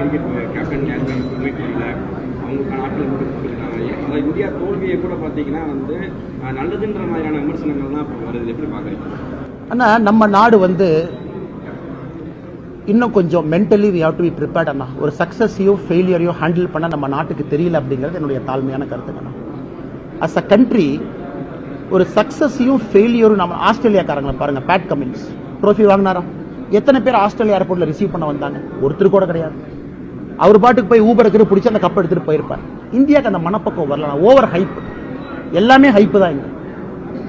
Cricket captain meet பண்ணல அவங்களுக்கான ஆட்கள் மட்டும் கொடுத்துருக்காங்க அதாவது இந்தியா தோல்வியை கூட பார்த்தீங்கன்னா வந்து நல்லதுன்ற மாதிரியான விமர்சனங்கள் தான் இப்போ வருது எப்படி பார்க்குறீங்க ஆனால் நம்ம நாடு வந்து இன்னும் கொஞ்சம் mentally we have to be prepared அண்ணா. ஒரு சக்ஸஸையும் ஃபெயிலியரையும் ஹேண்டில் பண்ண நம்ம நாட்டுக்கு தெரியல அப்படிங்கிறது என்னுடைய தாழ்மையான கருத்துக்கண்ணா அஸ் அ கண்ட்ரி ஒரு சக்ஸஸையும் ஃபெயிலியரும் நம்ம ஆஸ்திரேலியாக்காரங்களை பாருங்கள் பேட் கமின்ஸ் ட்ரோஃபி வாங்கினாரா? எத்தனை பேர் ஆஸ்திரேலியா ஏர்போர்ட்டில் ரிசீவ் பண்ண வந்தாங்க? ஒருத்தர் கூட கிடையாது. அவர் பாட்டுக்கு போய் ஊபர் எடுத்துட்டு பிடிச்சி அந்த கப் எடுத்துட்டு போயிருப்பார். இந்தியாவுக்கு அந்த மனப்பக்கம் வரல ஓவர் ஹைப் எல்லாமே ஹைப்பு தான் இங்கே.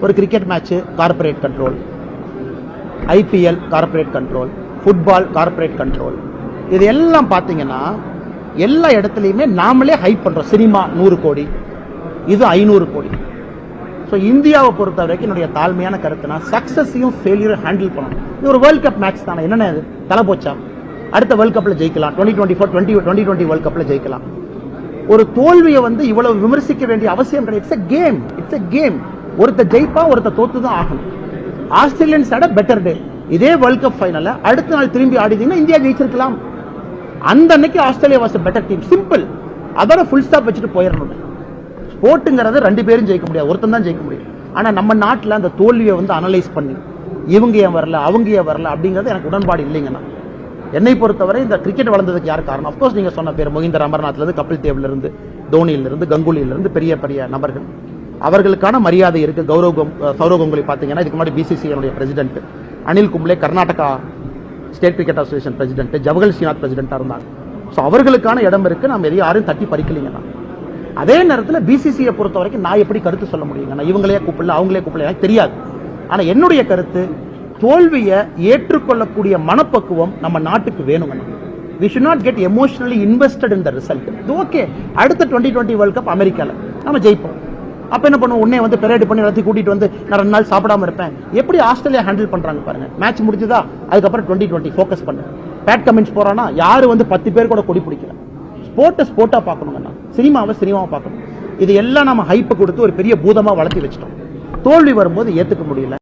ஒரு cricket match corporate control IPL corporate control football corporate control இது எல்லாம் பார்த்தீங்கன்னா எல்லா இடத்துலையுமே நாமளே ஹைப் பண்ணுறோம் சினிமா நூறு கோடி. இது ஐநூறு கோடி. ஸோ இந்தியாவை பொறுத்த வரைக்கும் என்னுடைய தாழ்மையான கருத்துனா சக்ஸஸையும் ஃபெயிலியரும் ஹேண்டில் பண்ணணும். இது ஒரு வேர்ல்ட் கப் மேட்ச் தானே. என்னென்ன இது? தலை போச்சா? அடுத்த வேர்ல்ட் கப்பில் ஜெயிக்கலாம். Twenty twenty four twenty twenty twenty world கப்பில் ஜெயிக்கலாம். ஒரு தோல்வியை வந்து இவ்வளவு விமர்சிக்க வேண்டிய அவசியம் கிடையாது. It's a game it's a game ஒருத்த ஜெயிப்பா ஒருத்த தோத்து தான் ஆகணும் ஆஸ்திரேலியன்ஸ் ஆட பெட்டர் டே இதே வேர்ல்ட் கப் ஃபைனலில் அடுத்த நாள் திரும்பி ஆடிதீங்கன்னா இந்தியா ஜெயிச்சிருக்கலாம். அந்த அன்னைக்கு Australia was better team simple அதோட ஃபுல் ஸ்டாப் வச்சுட்டு போயிடணும். ஸ்போர்ட்டுங்கிறது ரெண்டு பேரும் ஜெயிக்க முடியாது. ஒருத்தன் தான் ஜெயிக்க முடியும். ஆனால் நம்ம நாட்டில் அந்த தோல்வியை வந்து அனலைஸ் பண்ணி. இவங்க ஏன் வரல? அவங்க ஏன் வரல? அப்படிங்கிறது எனக்கு உடன்பாடு இல்லைங்கண்ணா. என்னை பொறுத்தவரை இந்த கிரிக்கெட் வளர்ந்ததுக்கு யார் காரணம்? அஃப்கோர்ஸ் நீங்கள் சொன்ன பேர் மொஹிந்தர் அமர்நாத்லேருந்து கபில் தேவ்ல தோனியிலிருந்து கங்குலியிலிருந்து பெரிய பெரிய நபர்கள். அவர்களுக்கான மரியாதை இருக்குது கௌரவ் கங்- சௌரவ் கங்குலி பார்த்தீங்கன்னா இதுக்கு முன்னாடி பிசிசிஐனுடைய president Anil Kumble Karnataka state cricket association president Javagal Srinath பிரசிடென்ட்டாக இருந்தாங்க. ஸோ அவர்களுக்கான இடம் இருக்குது நம்ம எதையும் யாரும் தட்டி பறிக்கலீங்கண்ணா அதே நேரத்தில் பிசிசியை பொறுத்த வரைக்கும் நான் எப்படி கருத்து சொல்ல முடியுங்கண்ணா இவங்களே கூப்பிடல அவங்களே கூப்பிடல எனக்கு தெரியாது. ஆனால் என்னுடைய கருத்து தோல்வியை ஏற்றுக்கொள்ளக்கூடிய மனப்பக்குவம் நம்ம நாட்டுக்கு வேணுங்கண்ணா we should not get emotionally invested in the result இது ஓகே அடுத்த டுவெண்ட்டி டுவெண்ட்டி வேர்ல்ட் கப் அமெரிக்காவில் நம்ம ஜெயிப்போம். அப்போ என்ன பண்ணுவோம்? உடனே வந்து பெரேடு பண்ணி எல்லாத்தையும் கூட்டிட்டு வந்து நான் ரெண்டு நாள் சாப்பிடாம இருப்பேன். எப்படி ஆஸ்திரேலியா ஹேண்டில் பண்ணுறாங்க பாருங்க. மேட்ச் முடிஞ்சதா? அதுக்கப்புறம் டுவெண்ட்டி டுவெண்ட்டி ஃபோக்கஸ் பண்ணு. பேட் கமெண்ட்ஸ் போகிறான்னா யார் வந்து பத்து பேர் கூட கொடி பிடிக்கல. ஸ்போர்ட்டை ஸ்போர்ட்டாக பார்க்கணுங்கண்ணா சினிமாவை சினிமாவை பார்க்கணும். இது எல்லாம் நம்ம ஹைப்பை கொடுத்து ஒரு பெரிய பூதமாக வளர்த்தி வச்சிட்டோம். தோல்வி வரும்போது ஏற்றுக்க முடியல.